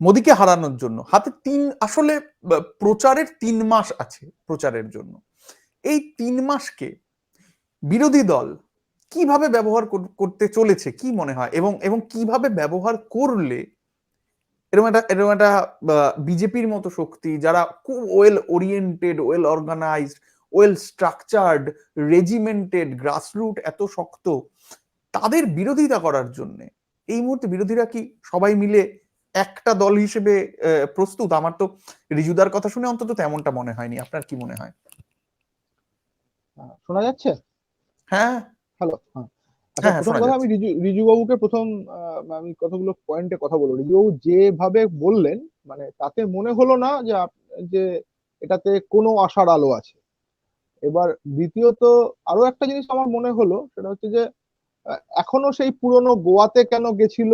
মোদিকে হারানোর জন্য। হাতে তিন, আসলে প্রচারের তিন মাস আছে প্রচারের জন্য। এই তিন মাসকে বিরোধী দল কীভাবে ব্যবহার করতে চলেছে, কি মনে হয়? এবং এবং কীভাবে ব্যবহার করলে এরকম একটা এরকম একটা বিজেপির মতো শক্তি যারা খুব well oriented well organised well structured regimented grassroot এত শক্ত, তাদের বিরোধিতা করার জন্য এই মুহূর্তে বিরোধীরা কি সবাই মিলে একটা দল হিসেবে প্রস্তুত। আমার তো রিজুদার কথা শুনে অন্তত তেমনটা মনে হয়নি। আপনার কি মনে হয়? শোনা যাচ্ছে? হ্যাঁ। হ্যালো হ্যাঁ। আচ্ছা হ্যাঁ। আমি রিজু বাবুকে প্রথম আমি কতগুলো পয়েন্টে কথা বলব। রিজু বাবু যেভাবে বললেন মানে তাতে মনে হলো না যে যে এটাতে কোনো আশার আলো আছে। এবার দ্বিতীয়ত আরও একটা জিনিস আমার মনে হলো সেটা হচ্ছে যে এখনও সেই পুরনো গোয়াতে কেন গেছিল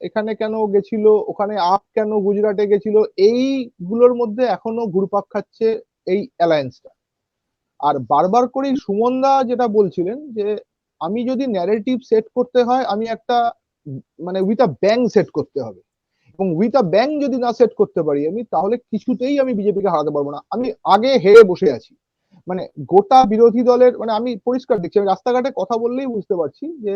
এখানে কেন গেছিল? ওখানে আপ কেন গুজরাটে গেছিল? এইগুলোর মধ্যে এখনও ঘুরপাক খাচ্ছে এই অ্যালায়েন্সটা। আর বারবার করেই সুমনদা যেটা বলছিলেন যে, আমি যদি ন্যারেটিভ সেট করতে হয়, আমি একটা মানে উইথ আ ব্যাং সেট করতে হবে। এবং উইথ আ ব্যাং যদি না সেট করতে পারি আমি, তাহলে কিছুতেই আমি বিজেপিকে হারাতে পারব না। আমি আগে হেরে বসে আছি। মানে গোটা বিরোধী দলের মানে আমি পরিষ্কার দেখছি, আমি রাস্তাঘাটে কথা বললেই বুঝতে পারছি যে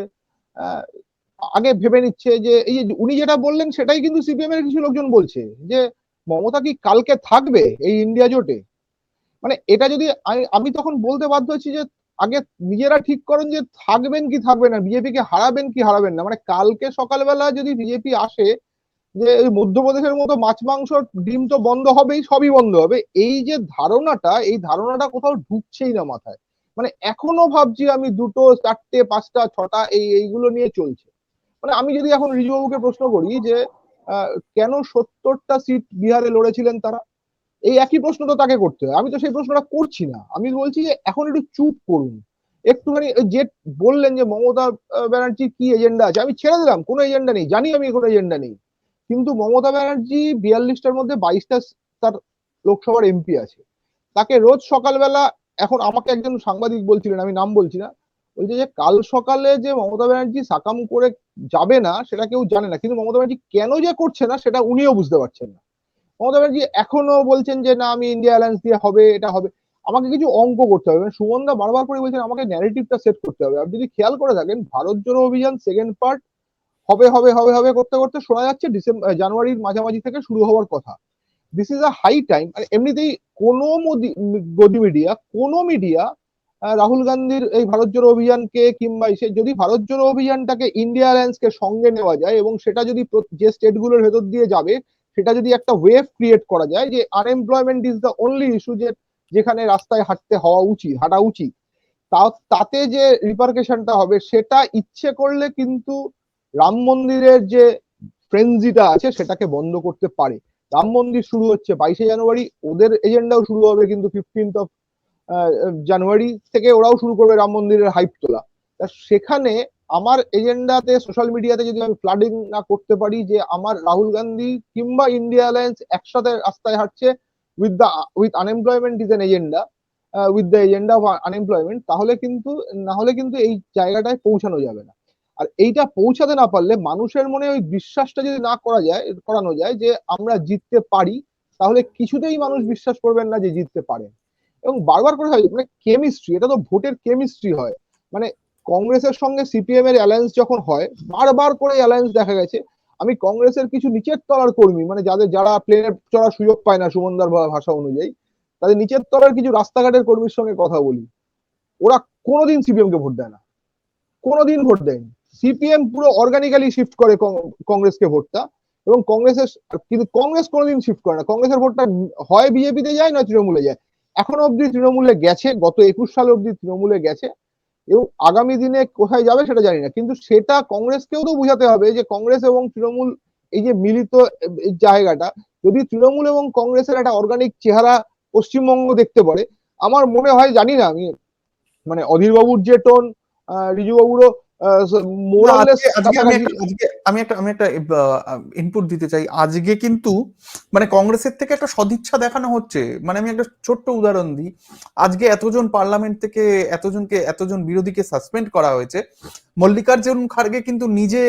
আগে ভেবে নিচ্ছে যে, এই যে উনি যেটা বললেন সেটাই কিন্তু সিপিএম এর কিছু লোকজন বলছে যে, মমতা কি কালকে থাকবে এই ইন্ডিয়া জোটে? মানে এটা যদি আমি তখন বলতে বাধ্য হচ্ছি যে, আগে নিজেরা ঠিক করেন যে, থাকবেন কি থাকবেন না বিজেপি কে হারাবেন কি হারাবেন না। মানে কালকে সকালবেলা যদি বিজেপি আসে, যে এই মধ্যপ্রদেশের মতো মাছ মাংস ডিম তো বন্ধ হবেই, সবই বন্ধ হবে, এই যে ধারণাটা, এই ধারণাটা কোথাও ঢুকছেই না মাথায়। মানে এখনও ভাবছি আমি দুটো, চারটে, পাঁচটা, ছটা, এই, এইগুলো নিয়ে চলছে। মানে আমি যদি এখন রিজুবাবুকে প্রশ্ন করি যে কেন সত্তরটা সিট বিহারে লড়েছিলেন তারা? এই একই প্রশ্ন তো তাকে করতে হয়। আমি তো সেই প্রশ্নটা করছি না। আমি বলছি যে এখন একটু চুপ করুন। একটুখানি যে বললেন যে মমতা আহ, ব্যানার্জির কি এজেন্ডা আছে? আমি ছেড়ে দিলাম কোনো এজেন্ডা নেই। জানি আমি কোনো এজেন্ডা নেই। কিন্তু মমতা ব্যানার্জি বিয়াল্লিশটার মধ্যে বাইশটা তার লোকসভার এমপি আছে। তাকে রোজ সকালবেলা এখন আমাকে একজন সাংবাদিক বলছিলেন আমি নাম বলছি না বলছে যে কাল সকালে যে মমতা ব্যানার্জি সাকাম করে যাবে না, সেটা কেউ জানে না। কিন্তু মমতা ব্যানার্জি কেন যে করছে না, সেটা উনিও বুঝতে পারছেন না। মমতা ব্যানার্জি এখনও বলছেন যে, না, আমি ইন্ডিয়া অ্যালায়েন্স দিয়ে হবে, এটা হবে। আমাকে কিছু অঙ্ক করতে হবে। মানে সুমনদা বারবার করে বলছেন, আমাকে ন্যারেটিভটা সেট করতে হবে। আপনি যদি খেয়াল করে থাকেন, ভারত জোড়ো অভিযান সেকেন্ড পার্ট হবে হবে হবে হবে করতে করতে শোনা যাচ্ছে ডিসেম্বর জানুয়ারির মাঝামাঝি থেকে শুরু হওয়ার কথা। This is a high time আর এমনিতেই কোনো মোদি- মিডিয়া কোনো মিডিয়া রাহুল গান্ধীর এই ভারত জোড়ো অভিযানকে কিংবা সে যদি ভারত জোড়ো অভিযানটাকে ইন্ডিয়া অ্যালায়েন্সকে সঙ্গে নেওয়া যায় এবং সেটা যদি যে স্টেটগুলোর ভেতর দিয়ে যাবে, সেটা যদি একটা ওয়েভ ক্রিয়েট করা যায় যে unemployment is the only issue যে, যেখানে রাস্তায় হাঁটতে হওয়া উচিত, হাঁটা উচিত, তা, তাতে যে রিপার্কেশনটা হবে সেটা ইচ্ছে করলে কিন্তু রাম মন্দিরের যে ফ্রেন্সিটা আছে সেটাকে বন্ধ করতে পারে। রাম মন্দির শুরু হচ্ছে বাইশে জানুয়ারি, ওদের এজেন্ডাও শুরু হবে কিন্তু ফিফটিন্থ অফ জানুয়ারি থেকে ওরাও শুরু করবে রাম মন্দিরের হাইপ তোলা। তা সেখানে আমার এজেন্ডাতে সোশ্যাল মিডিয়াতে যদি আমি ফ্লাডিং না করতে পারি যে আমার রাহুল গান্ধী কিংবা ইন্ডিয়া অ্যালায়েন্স একসাথে রাস্তায় হাঁটছে with the with unemployment is an agenda with the agenda of unemployment তাহলে কিন্তু, না হলে কিন্তু এই জায়গাটায় পৌঁছানো যাবে না। আর এইটা পৌঁছাতে না পারলে মানুষের মনে ওই বিশ্বাসটা যদি না করা যায়, করানো যায় যে আমরা জিততে পারি, তাহলে কিছুতেই মানুষ বিশ্বাস করবেন না যে জিততে পারেন এবং বারবার করে হয় মানে কেমিস্ট্রি এটা তো ভোটের কেমিস্ট্রি হয়। মানে কংগ্রেসের সঙ্গে সিপিএম এর অ্যালায়েন্স যখন হয়, বারবার করে অ্যালায়েন্স দেখা গেছে। আমি কংগ্রেসের কিছু নিচের তলার কর্মী মানে যাদের, যারা প্লেনে চড়ার সুযোগ পায় না সুমনদার ভাষা অনুযায়ী, তাদের নিচের তলার কিছু রাস্তাঘাটের কর্মীর সঙ্গে কথা বলি। ওরা কোনোদিন সিপিএম কে ভোট দেয় না। কোনোদিন ভোট দেয়নি। সিপিএম পুরো অর্গানিক্যালি শিফট করে কংগ্রেসকে ভোটটা এবং কংগ্রেসের, কিন্তু কংগ্রেস কোনোদিন শিফট করে না। কংগ্রেসের ভোটটা হয় বিজেপিতে যায় না তৃণমূলে যায়। এখনও অব্দি তৃণমূলে গেছে, গত একুশ সাল অব্দি তৃণমূলে গেছে, এবং আগামী দিনে কোথায় যাবে সেটা জানি না, কিন্তু সেটা কংগ্রেসকেও তো বোঝাতে হবে যে কংগ্রেস এবং তৃণমূল এই যে মিলিত জায়গাটা, যদি তৃণমূল এবং কংগ্রেসের একটা অর্গানিক চেহারা পশ্চিমবঙ্গ দেখতে পারে, আমার মনে হয়, জানি না আমি মানে অধীরবাবুর যে টোন রিজু আমি একটা আমি একটা ইনপুট দিতে চাই। আজকে কিন্তু মানে কংগ্রেসের থেকে একটা সদিচ্ছা দেখানো হচ্ছে। মানে আমি একটা ছোট্ট উদাহরণ দিই। আজকে এতজন পার্লামেন্ট থেকে এতজনকে এতজন বিরোধীকে সাসপেন্ড করা হয়েছে। মল্লিকার্জুন খার্গে কিন্তু নিজে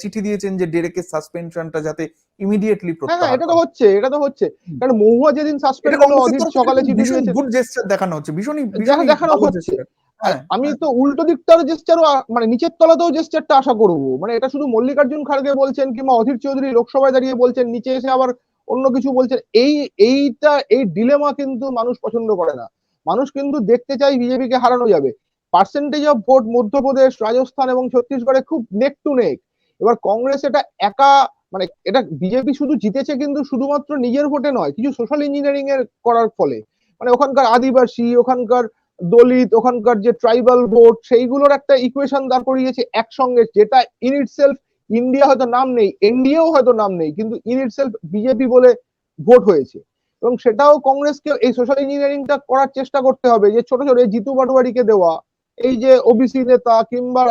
চিঠি দিয়েছেন যে ডেরেকের সাসপেনশনটা যাতে ইমিডিয়েটলি হ্যাঁ হ্যাঁ এটা তো হচ্ছে এটা তো হচ্ছে। কারণ মহুয়া যেদিন সাসপেন্ড হলো অধীর সকালে চিঠি ভীষণ দিয়েছে গুড জেস্টার দেখানো হচ্ছে। ভীষণই দেখানো হচ্ছে। হ্যাঁ, আমি হ্যাঁ। তো উল্টো দিকটার জেস্টারও মানে নিচের তলাতেও জেস্টারটা আশা করব। মানে এটা শুধু মল্লিকার্জুন খাড়গে বলছেন কিংবা অধীর চৌধুরী লোকসভায় দাঁড়িয়ে বলছেন নিচে এসে আবার অন্য কিছু বলছেন এই এইটা এই ডিলেমা কিন্তু মানুষ পছন্দ করে না। মানুষ কিন্তু দেখতে চাই বিজেপিকে হারানো যাবে। Percentage of vote Madhya Pradesh Rajasthan এবং ছত্তিশগড়ে খুব নেক টু নেক। এবার কংগ্রেস এটা একা মানে এটা বিজেপি শুধু জিতেছে কিন্তু শুধুমাত্র নিজের ভোটে নয় কিছু সোশ্যাল ইঞ্জিনিয়ারিং এর করার ফলে। মানে ওখানকার আদিবাসী ওখানকার দলিত, ওখানকার যে ট্রাইবাল ভোট সেইগুলোর একটা ইকুয়েশন দাঁড় করিয়েছে একসঙ্গে, যেটা ইন ইটসেলফ ইন্ডিয়া হয়তো নাম নেই এনডিএও হয়তো নাম নেই, কিন্তু ইন ইটসেলফ বিজেপি বলে ভোট হয়েছে। এবং সেটাও কংগ্রেসকে এই সোশ্যাল ইঞ্জিনিয়ারিংটা করার চেষ্টা করতে হবে, যে ছোট ছোট জিতু পাটোয়ারিকে দেওয়া, এই যে ওবিসি নেতা কিংবা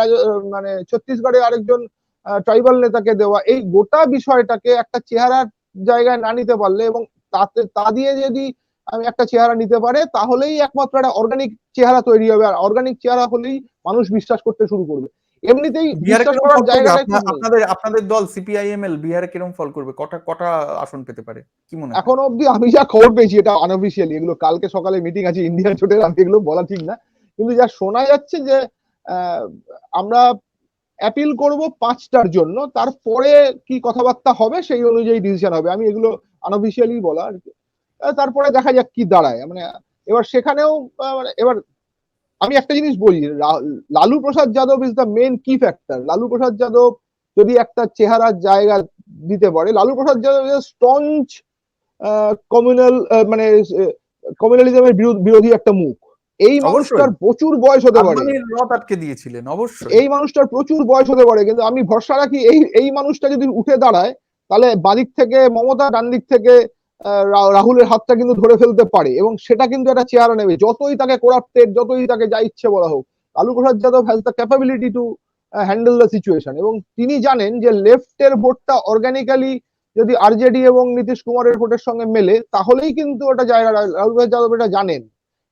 মানে ছত্তিশগড়ে আরেকজন ট্রাইবাল নেতাকে দেওয়া, এই গোটা বিষয়টাকে একটা চেহারার জায়গায় না নিতে পারলে এবং তাতে, তা দিয়ে যদি একটা চেহারা নিতে পারে তাহলেই একমাত্র একটা অর্গানিক চেহারা তৈরি হবে। আর অর্গানিক চেহারা হলেই মানুষ বিশ্বাস করতে শুরু করবে। এমনিতেই বিশ্বাস করার জায়গাটা আপনাদের আপনাদের দল সিপিআইএমএল বিহারে কীরকম ফল করবে? কটা কটা আসন পেতে পারে? কি মনে এখনও অব্দি আমি যা খবর পেয়েছি এটা আনঅফিসিয়ালি এগুলো কালকে সকালে মিটিং আছে ইন্ডিয়া জোটের আমি এগুলো বলা ঠিক না। কিন্তু যা শোনা যাচ্ছে যে আমরা অ্যাপিল করব পাঁচটার জন্য তারপরে কি কথাবার্তা হবে সেই অনুযায়ী ডিসিশন হবে। আমি এগুলো আনঅফিসিয়ালি বলা আর কি। তারপরে দেখা যাক কি দাঁড়ায়। মানে এবার সেখানেও মানে এবার আমি একটা জিনিস বলি Lalu Prasad Yadav is the main key factor Lalu Prasad Yadav যদি একটা চেহারার জায়গা দিতে পারে লালু প্রসাদ যাদব স্টঞ্চ কমিউনাল মানে কমিউনালিজমের বিরোধী একটা মুখ। এই মানুষটার প্রচুর বয়স হতে পারে। আটকে দিয়েছিলেন অবশ্যই। এই মানুষটার প্রচুর বয়স হতে পারে কিন্তু আমি ভরসা রাখি এই এই মানুষটা যদি উঠে দাঁড়ায় তাহলে বাদিক থেকে মমতা ডান দিক থেকে রাহুলের হাতটা কিন্তু ধরে ফেলতে পারে এবং সেটা কিন্তু একটা চেহারা নেবে। যতই তাকে করাপ্টেড যতই তাকে যা ইচ্ছে বলা হোক, Lalu Prasad Yadav has the capability to handle the situation এবং তিনি জানেন যে লেফটের ভোটটা অর্গানিক্যালি যদি আরজেডি এবং নীতিশ কুমারের ভোটের সঙ্গে মেলে, তাহলেই কিন্তু ওটা জায়গা লালু প্রসাদ যাদব এটা জানেন।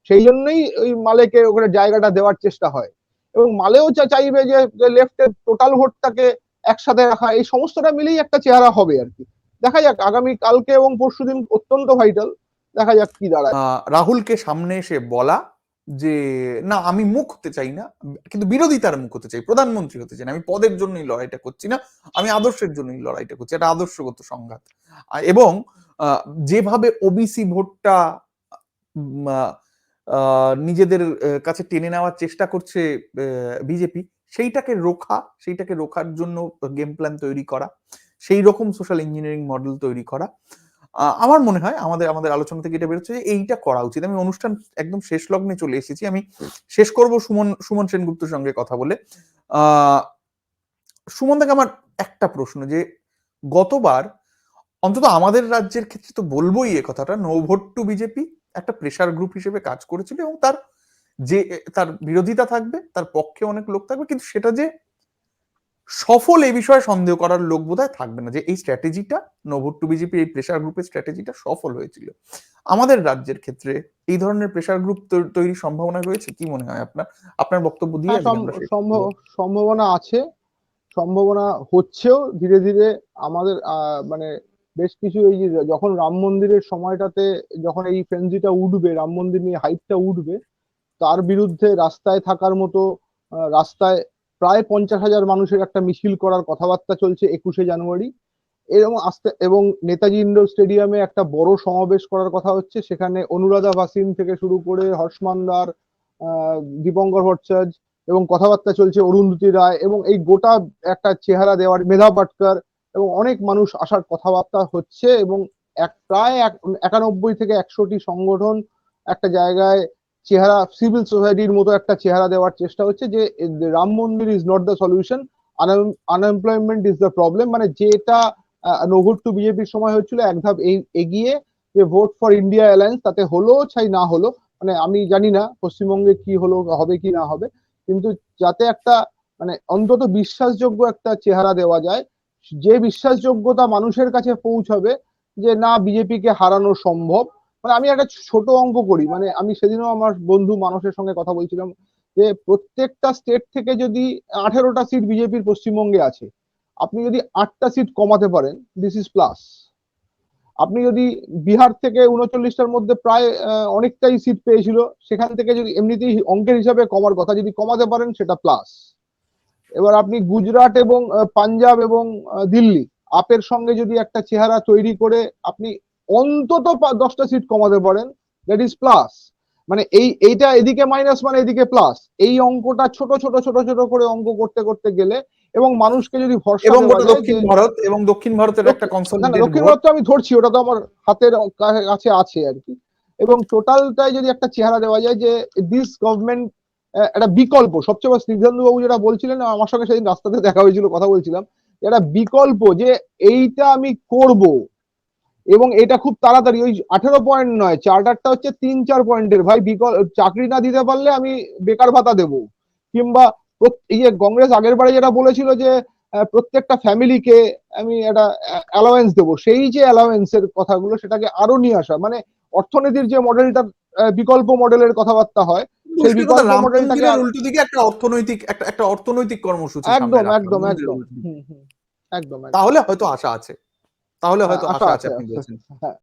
সেই জন্যই ওই মালেকে ওখানে জায়গাটা দেওয়ার চেষ্টা হয়। এবং মালেও চাইবে যে লেফটের টোটাল ভোটটাকে একসাথে রাখা, এই সমস্তটা মিলেই একটা চেহারা হবে আর কি। দেখা যাক, আগামী কালকে এবং পরশুদিন অত্যন্ত ভাইটাল দেখা যাক কি দাঁড়ায়। রাহুলকে সামনে এসে বলা যে, না, আমি মুখ হতে চাই না, কিন্তু বিরোধিতার মুখ হতে চাই, প্রধানমন্ত্রী হতে চাই না, আমি পদের জন্যই লড়াইটা করছি না, আমি আদর্শের জন্যই লড়াইটা করছি, এটা আদর্শগত সংঘাত। এবং যেভাবে ওবিসি ভোটটা নিজেদের কাছে টেনে নেওয়ার চেষ্টা করছে বিজেপি, সেইটাকে রোখা, সেইটাকে রোখার জন্য গেম প্ল্যান তৈরি করা। সেই রকম সোশ্যাল ইঞ্জিনিয়ারিং মডেল তৈরি করা। আমার মনে হয় আমাদের আমাদের আলোচনা থেকে এটা বেরোচ্ছে যে এইটা করা উচিত। আমি অনুষ্ঠান একদম শেষ লগ্নে চলে এসেছি। আমি শেষ করব সুমন সুমন সেনগুপ্তর সঙ্গে কথা বলে। সুমন থেকে আমার একটা প্রশ্ন যে, গতবার অন্তত আমাদের রাজ্যের ক্ষেত্রে তো বলবোই এ কথাটা নো ভোট টু বিজেপি একটা প্রেশার গ্রুপ হিসেবে কাজ করেছিল এবং তার যে, তার বিরোধিতা থাকবে, তার পক্ষে অনেক লোক থাকবে, কিন্তু সেটা যে সফল এই বিষয়ে সন্দেহ করার লোক বোধহয় থাকবে না যে এই স্ট্র্যাটেজিটা নো ভোট টু বিজেপি এই প্রেসার গ্রুপের স্ট্র্যাটেজিটা সফল হয়েছিল। আমাদের রাজ্যের ক্ষেত্রে এই ধরনের প্রেসার গ্রুপ তৈরির সম্ভাবনা রয়েছে? কি মনে হয় আপনার? আপনার বক্তব্য দিয়ে হ্যাঁ। সম্ভাবনা আছে। সম্ভাবনা হচ্ছেও ধীরে ধীরে আমাদের আহ, মানে বেশ কিছু এই যে যখন রাম মন্দিরের সময়টাতে যখন এই ফ্রেন্সিটা উঠবে রাম মন্দির নিয়ে হাইপটা উঠবে তার বিরুদ্ধে রাস্তায় থাকার মতো রাস্তায় প্রায় পঞ্চাশ হাজার মানুষের একটা মিছিল করার কথাবার্তা চলছে একুশে জানুয়ারি। এবং আস্তে, এবং নেতাজি ইন্ডোর স্টেডিয়ামে একটা বড় সমাবেশ করার কথা হচ্ছে। সেখানে অনুরাধা ভাসিন থেকে শুরু করে হর্ষমান্দার দীপঙ্কর ভট্টাচার্য এবং কথাবার্তা চলছে অরুন্ধতি রায় এবং এই গোটা একটা চেহারা দেওয়ার মেধা পাটকার এবং অনেক মানুষ আসার কথাবার্তা হচ্ছে এবং এক, প্রায় এক- একানব্বই থেকে একশোটি সংগঠন একটা জায়গায় চেহারা সিভিল সোসাইটির মতো একটা চেহারা দেওয়ার চেষ্টা হচ্ছে যে, Ram Mandir is not the solution unemployment is the problem মানে যেটা নো ভোট টু বিজেপির সময় হয়েছিল, এক ধাপ এগিয়ে যে ভোট ফর ইন্ডিয়া অ্যালায়েন্স তাতে হলো চাই না হলো মানে আমি জানি না পশ্চিমবঙ্গে কি হলো, হবে কি না হবে, কিন্তু যাতে একটা মানে অন্তত বিশ্বাসযোগ্য একটা চেহারা দেওয়া যায়, যে বিশ্বাসযোগ্যতা মানুষের কাছে পৌঁছাবে যে না বিজেপিকে হারানো সম্ভব মানে আমি একটা ছোট অঙ্ক করি মানে আমি সেদিনও আমার বন্ধু মানুষের সঙ্গে কথা বলছিলাম যে প্রত্যেকটা স্টেট থেকে যদি আঠেরোটা সিট বিজেপির পশ্চিমবঙ্গে আছে, আপনি যদি আটটা সিট কমাতে পারেন দিস ইজ প্লাস আপনি যদি বিহার থেকে উনচল্লিশটার মধ্যে প্রায় অনেকটাই সিট পেয়েছিল, সেখান থেকে যদি এমনিতেই অঙ্কের হিসাবে কমার কথা, যদি কমাতে পারেন সেটা প্লাস এবার আপনি গুজরাট এবং পাঞ্জাব এবং দিল্লি, আপের সঙ্গে যদি একটা চেহারা তৈরি করে আপনি অন্তত দশটা সিট কমাতে পারেন। দ্যাট ইজ প্লাস মানে এই এইটা এদিকে মাইনাস মানে এদিকে প্লাস এই অঙ্কটা ছোট ছোট ছোট ছোট করে অঙ্ক করতে করতে গেলে এবং মানুষকে যদি ভরসা এবং দক্ষিণ ভারত এবং দক্ষিণ ভারতের একটা কনসলিডেটেড দক্ষিণ ভারত তো আমি ধরছি ওটা তো আমার হাতের কাছে আছে আর কি। এবং টোটালটাই যদি একটা চেহারা দেওয়া যায় যে দিস গভর্নমেন্ট একটা বিকল্প সবচেয়ে বড় বাবু যেটা বলছিলেন আমার সঙ্গে সেদিন রাস্তাতে দেখা হয়েছিল কথা বলছিলাম একটা বিকল্প যে এইটা আমি করব। এবং এটা খুব তাড়াতাড়ি ওই আঠেরো পয়েন্ট নয় চার্টারটা হচ্ছে তিন চার পয়েন্টের ভাই চাকরি না দিতে পারলে আমি বেকার ভাতা দেবো। কিংবা প্রত- এই যে কংগ্রেস আগের বারে যেটা বলেছিল যে প্রত্যেকটা ফ্যামিলিকে আমি একটা অ্যালাওয়েন্স দেবো। সেই যে অ্যালাওয়েন্সের কথাগুলো সেটাকে আরও নিয়ে আসা। মানে অর্থনীতির যে মডেলটা বিকল্প মডেলের কথাবার্তা হয় সেই বিকল্প মডেলটাকে উল্টো দিকে একটা অর্থনৈতিক একটা একটা অর্থনৈতিক কর্মসূচি একদম একদম একদম একদম। তাহলে হয়তো আশা আছে। তাহলে হয়তো আশা আছে, আপনি বলছেন। হ্যাঁ।